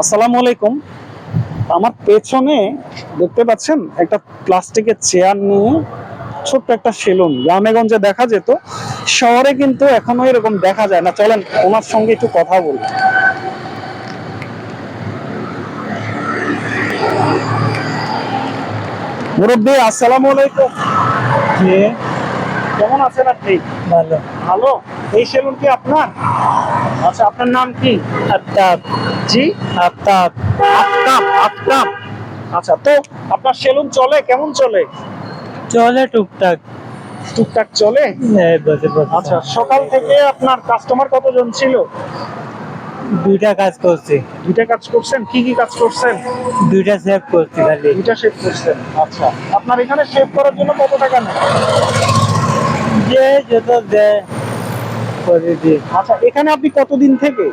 আসসালামু আলাইকুম। আমার পেছনে দেখতে পাচ্ছেন একটা প্লাস্টিকের চেয়ার নিয়ে ছোট্ট একটা সেলুন। গ্রামেগঞ্জে দেখা যেত। শহরে কিন্তু এখনও এরকম দেখা যায় না। চলেন ওনার সঙ্গে একটু কথা বলি। মুরব্বী আসসালামু আলাইকুম। কেমন আছেন আপনি? ভালো। ভালো? এই সেলুন কি আপনার? আচ্ছা আপনার নাম কি? আফতাব। জি? আফতাব। আফতাব আফতাব। আচ্ছা তো আপনার সেলুন চলে? কেমন চলে? চলে টুকটাক। টুকটাক চলে? বসে আচ্ছা সকাল থেকে আপনার কাস্টমার কতজন ছিল? দুইটা কাজ করছি। দুইটা কাজ করছেন? কি কি কাজ করছেন? দুইটা সেভ করছি খালি। দুইটা শেভ করছেন। আচ্ছা আপনার এখানে শেভ করার জন্য কত টাকা নেয় যে যত দেয়। করে দিই আচ্ছা এখানে আপনি কতদিন থেকে?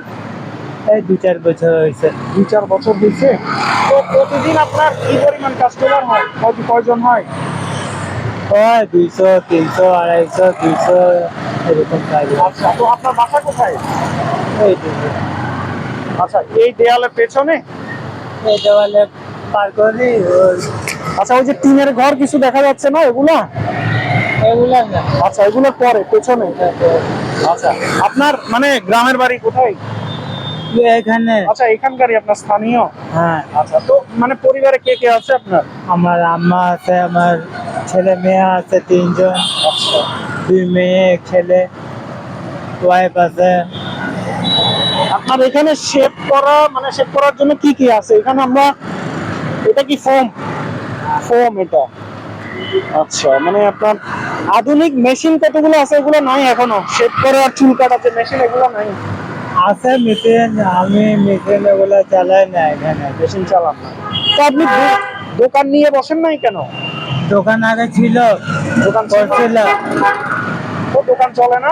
এই দু চার বছর হয়েছে। দুই চার বছর দিচ্ছে তো প্রতিদিন আপনার কি পরিমাণ কাস্টমার হয়? কয়- কয়জন হয়? হয় দুইশো তিনশো আড়াইশো দুইশো এরকম কাজ আচ্ছা তো আপনার বাসা কোথায়? এই আচ্ছা এই দেয়ালের পেছনে? এই দেওয়ালে পার করি আচ্ছা ওই যে টিনের ঘর কিছু দেখা যাচ্ছে না এগুলা? এগুলা না। আচ্ছা এগুলো পরে পেছনে? আচ্ছা আপনার মানে গ্রামের বাড়ি কোথায়? এখানে। আচ্ছা এখানকারই আপনার স্থানীয়? হ্যাঁ। আচ্ছা তো মানে পরিবারে কে কে আছে আপনার? আমার আম্মা আছে আমার ছেলে মেয়ে আছে তিনজন। আচ্ছা। দুই মেয়ে ছেলে ওয়াইফ আছে। আপনার এখানে শেভ করা মানে শেভ করার জন্য কি কি আছে? এখানে আমরা এটা কি ফোম ফোম এটা। আচ্ছা মানে আপনার আধুনিক মেশিন কতগুলো আছে এগুলো নাই এখনও। শেভ করে আর চুল কাটার যে মেশিন এগুলো নাই। আছে মেশিন আমি মেশিন ওগুলো চালাই না এখানে। মেশিন চালান না। তো আপনি দোকান নিয়ে বসেন নাই কেন? দোকান আগে ছিল দোকান ছিল? করছিল। তো দোকান চলে না?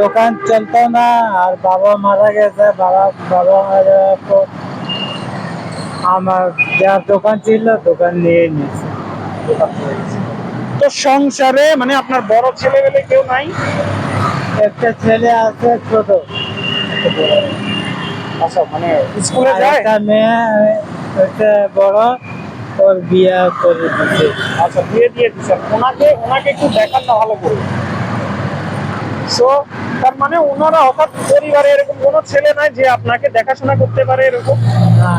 দোকান চলতো না আর বাবা মারা গেছে বাবা বাবা মারা যাওয়ার পর আমার যার দোকান ছিল দোকান নিয়ে নিয়েছে। তো সংসারে মানে আপনার বড় ছেলে বেলে কেউ নাই? একটা ছেলে আছে ছোট। আচ্ছা মানে স্কুলে যায়? একটা মেয়ে হচ্ছে বড় ওর বিয়ে করে দিচ্ছে আচ্ছা দিয়ে দিয়ে দিচ্ছেন ওনাকে ওনাকে একটু দেখান না ভালো করে। সো তার মানে ওনারা হঠাৎ পরিবারে এরকম কোনো ছেলে নাই যে আপনাকে দেখাশোনা করতে পারে এরকম? না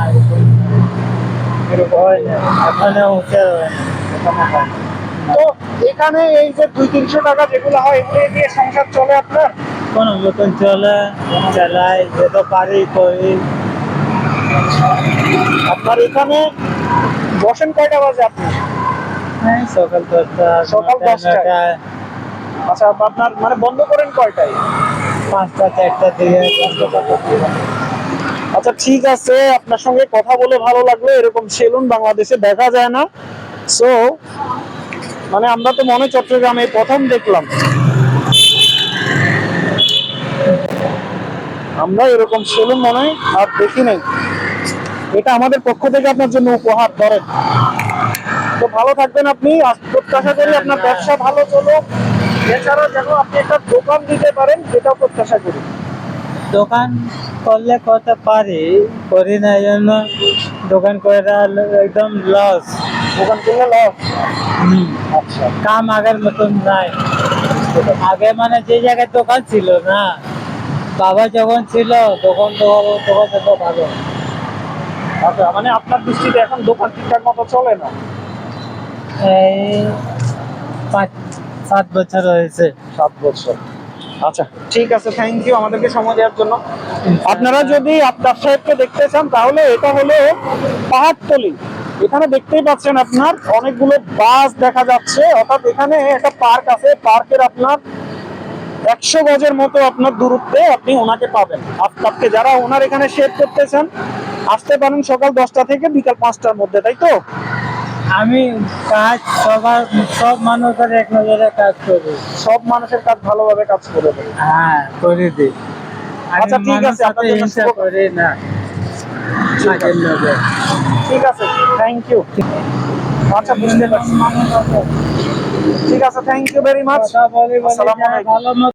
এরকম হয়? না এখানে উঠে তো এখানে এই যে দুই তিনশো টাকা যেগুলো হয় এগুলো দিয়ে সংসার চলে আপনার? কোনো মতন চলে চালাই যত পারি করি। আপনার এখানে বসেন কয়টা বাজে আপনি? সকাল দশটা সকাল দশটায়? আচ্ছা আপনার মানে বন্ধ করেন কয়টায়? পাঁচটা চারটা দিকে আচ্ছা ঠিক আছে আপনার সঙ্গে কথা বলে ভালো লাগল। এরকম সেলুন বাংলাদেশে দেখা যায় না। সো মানে আমরা তো মনে চট্টগ্রামে প্রথম দেখলাম। আমরা এরকম সেলুন মনে আর দেখি নাই। এটা আমাদের পক্ষ থেকে আপনার জন্য উপহার ধরেন। তো ভালো থাকবেন আপনি। প্রত্যাশা করি আপনার ব্যবসা ভালো চলো। এছাড়াও যেন আপনি একটা দোকান দিতে পারেন সেটাও প্রত্যাশা করি। দোকান করলে করতে পারি করি না এই জন্য দোকান করে একদম লস দোকান করলে লস আচ্ছা। কাম আগের মতন নাই। আগে মানে যে জায়গায় দোকান ছিল না বাবা যখন ছিল তখন তো তখন তো ভালো। আচ্ছা মানে আপনার দৃষ্টিতে এখন দোকান ঠিকঠাক মতো চলে না? এই পাঁচ সাত বছর হয়েছে। সাত বছর। আচ্ছা ঠিক আছে থ্যাংক ইউ আমাদেরকে সময় দেওয়ার জন্য। আপনারা যদি আফতাব সাহেবকে দেখতে চান তাহলে এটা হলো পাহাড়তলি। এখানে দেখতেই পাচ্ছেন আপনার অনেকগুলো বাস দেখা যাচ্ছে। অর্থাৎ এখানে একটা পার্ক আছে। পার্কের আপনার একশো গজের মতো আপনার দূরত্বে আপনি ওনাকে পাবেন। আফতাবকে যারা ওনার এখানে শেভ করতে চান আসতে পারেন সকাল দশটা থেকে বিকাল পাঁচটার মধ্যে তাই তো? আমি কাজ সবার সব মানুষের এক নজরে কাজ করি। সব মানুষের কাজ ভালোভাবে কাজ করে দেবে হ্যাঁ করে দিই। আচ্ছা, ঠিক আছে, আপনার জন্য শুভ- ঠিক আছে। থ্যাংক ইউ আচ্ছা বুঝতে পারছি। ঠিক আছে থ্যাংক ইউ ভেরি মাচ কথা বলি বলি আসসালামু যারা আলাইকুম। ভালো মতো